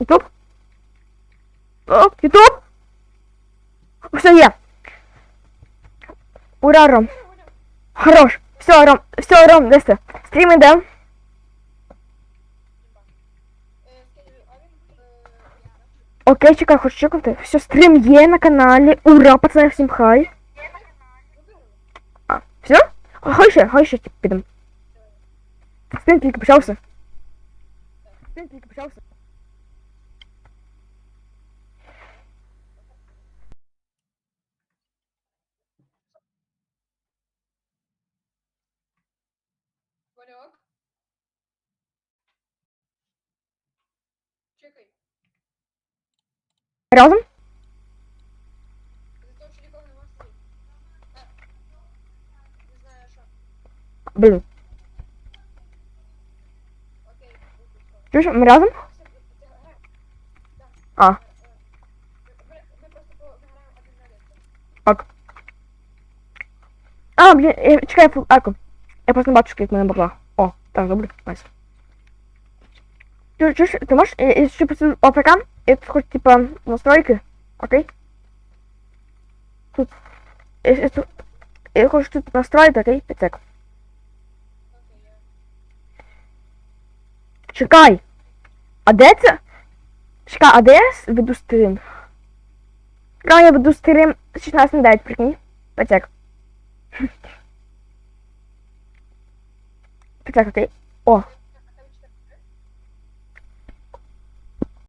Ютуб? Ютуб? Все є. Ура, Ром. Хорош. Все, Ром, все, Ром, десь. Стрім іде. Е, е, Окей, чекай, хочу чекати. Все, стрім є на каналі. Ура, пацани, всім хай. А, все? Хай ще, хай ще підемо. Стрім тільки почався. Стрім почався. Валюк. Чекай. Разом? За того, що нікого нема стоїть. А. Не знаю, що. Блін. Окей, виключно. Чуєш, ми разом? Все, ти- ти грай. Да. А. Е, Ми ми просто пограємо один на один. Ок. А, блін, чекай, я Я просто не бачу, в мене бабла. О, так, добре, найс. Чуєш, чуєш, ти можеш, я, я ще просто ОПК, тут хочу, типа, настройки, окей? Тут, я, хочу тут настроїти, окей, я. Чекай! А де це? Чекай, а де я веду стрім? А, я веду стрім 16 на 9, прикинь. П'ятек. П'ятек, окей. О,